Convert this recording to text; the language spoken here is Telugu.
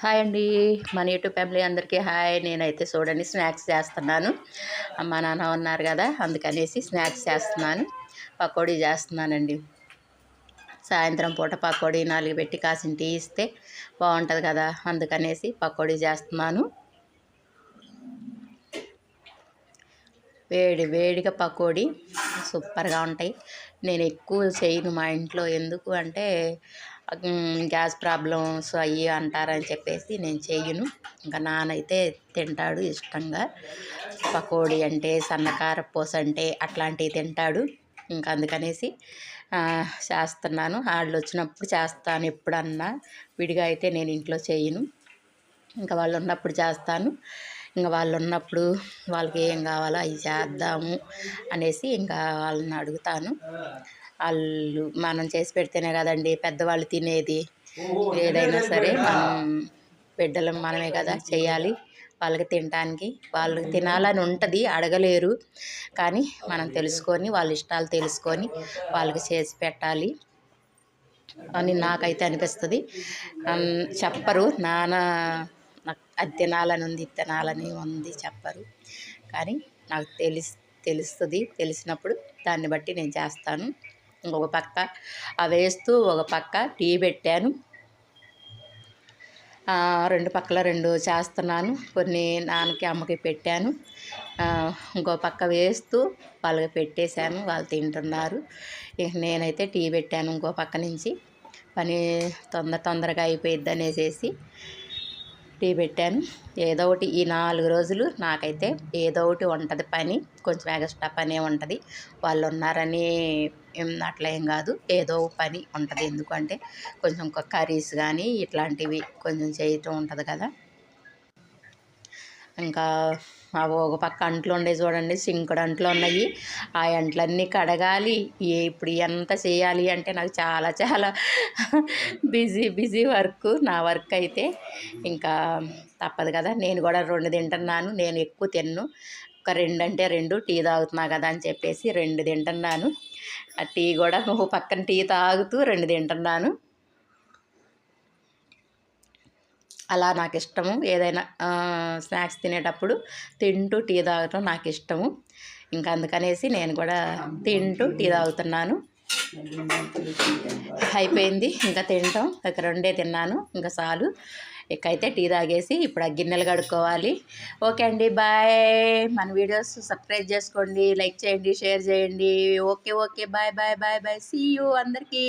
హాయ్ అండి. మన యూట్యూబ్ ఫ్యామిలీ అందరికీ హాయ్. నేనైతే చూడండి స్నాక్స్ చేస్తున్నాను. అమ్మ నాన్న ఉన్నారు కదా అందుకనేసి స్నాక్స్ చేస్తున్నాను. పకోడీ చేస్తున్నానండి. సాయంత్రం పూట పకోడీ నాలుగు పెట్టి కాసిన టీ ఇస్తే బాగుంటుంది కదా అందుకనేసి పకోడీ చేస్తున్నాను. వేడి వేడిగా పకోడీ సూపర్గా ఉంటాయి. నేను ఎక్కువ చేయను మా ఇంట్లో. ఎందుకు అంటే గ్యాస్ ప్రాబ్లమ్స్ అయ్యి అంటారని చెప్పేసి నేను చేయను. ఇంకా నానైతే తింటాడు ఇష్టంగా. పకోడీ అంటే సన్నకార పూస అంటే అట్లాంటివి తింటాడు. ఇంకా అందుకనేసి చేస్తున్నాను. వాళ్ళు వచ్చినప్పుడు చేస్తాను ఎప్పుడన్నా. విడిగా అయితే నేను ఇంట్లో చేయను. ఇంకా వాళ్ళు ఉన్నప్పుడు చేస్తాను. ఇంకా వాళ్ళు ఉన్నప్పుడు వాళ్ళకి ఏం కావాలో అవి చేద్దాము అనేసి ఇంకా వాళ్ళని అడుగుతాను. వాళ్ళు మనం చేసి పెడితేనే కదండి పెద్దవాళ్ళు తినేది ఏదైనా సరే మనం బిడ్డలం మనమే కదా చేయాలి వాళ్ళకి తినటానికి. వాళ్ళకి తినాలని ఉంటుంది అడగలేరు. కానీ మనం తెలుసుకొని వాళ్ళ ఇష్టాలు తెలుసుకొని వాళ్ళకి చేసి పెట్టాలి అని నాకైతే అనిపిస్తుంది. చెప్పరు. నాన్న నాకు అది తినాలని ఉంది తినాలని ఉంది చెప్పరు. కానీ నాకు తెలిసి తెలుస్తుంది తెలిసినప్పుడు దాన్ని బట్టి నేను చేస్తాను. ఇంకొక పక్క అవి వేస్తూ ఒక పక్క టీ పెట్టాను. రెండు పక్కల రెండు చేస్తున్నాను. కొన్ని నాన్నకి అమ్మకి పెట్టాను. ఇంకో పక్క వేస్తూ వాళ్ళకి పెట్టేశాను. వాళ్ళు తింటున్నారు. ఇక నేనైతే టీ పెట్టాను ఇంకో పక్క నుంచి. పని తొందర తొందరగా అయిపోయిద్ది అనేసేసి టీ పెట్టాను. ఏదో ఒకటి ఈ నాలుగు రోజులు నాకైతే ఏదో ఒకటి ఉంటుంది పని కొంచెం ఎగస్ట్రా పని ఉంటుంది. వాళ్ళు ఉన్నారని అట్లా ఏం కాదు. ఏదో పని ఉంటుంది. ఎందుకంటే కొంచెం కర్రీస్ కానీ ఇట్లాంటివి కొంచెం చేయటం ఉంటుంది కదా. ఇంకా ఒక పక్క అంట్లు ఉండే చూడండి సింకుడు అంట్లు ఉన్నాయి. ఆ అంట్లన్నీ కడగాలి. ఇప్పుడు ఎంత చేయాలి అంటే నాకు చాలా చాలా బిజీ బిజీ వర్క్. నా వర్క్ అయితే ఇంకా తప్పదు కదా. నేను కూడా రెండు తింటున్నాను నేను ఎక్కువ తిన్ను. ఒక రెండు అంటే రెండు టీ తాగుతున్నా కదా అని చెప్పేసి రెండు తింటున్నాను. ఆ టీ కూడా పక్కన టీ తాగుతూ రెండు తింటున్నాను. అలా నాకు ఇష్టము ఏదైనా స్నాక్స్ తినేటప్పుడు తింటూ టీ తాగటం నాకు ఇష్టము ఇంకా అందుకనేసి నేను కూడా తింటూ టీ తాగుతున్నాను. అయిపోయింది. ఇంకా తింటాం. ఇక రెండే తిన్నాను. ఇంకా చాలు. ఇకైతే టీ తాగేసి ఇప్పుడు ఆ గిన్నెలు కడుక్కోవాలి. ఓకే అండి. బాయ్. మన వీడియోస్ సబ్స్క్రైబ్ చేసుకోండి. లైక్ చేయండి. షేర్ చేయండి. Okay okay. Bye bye bye bye. See you అందరికీ.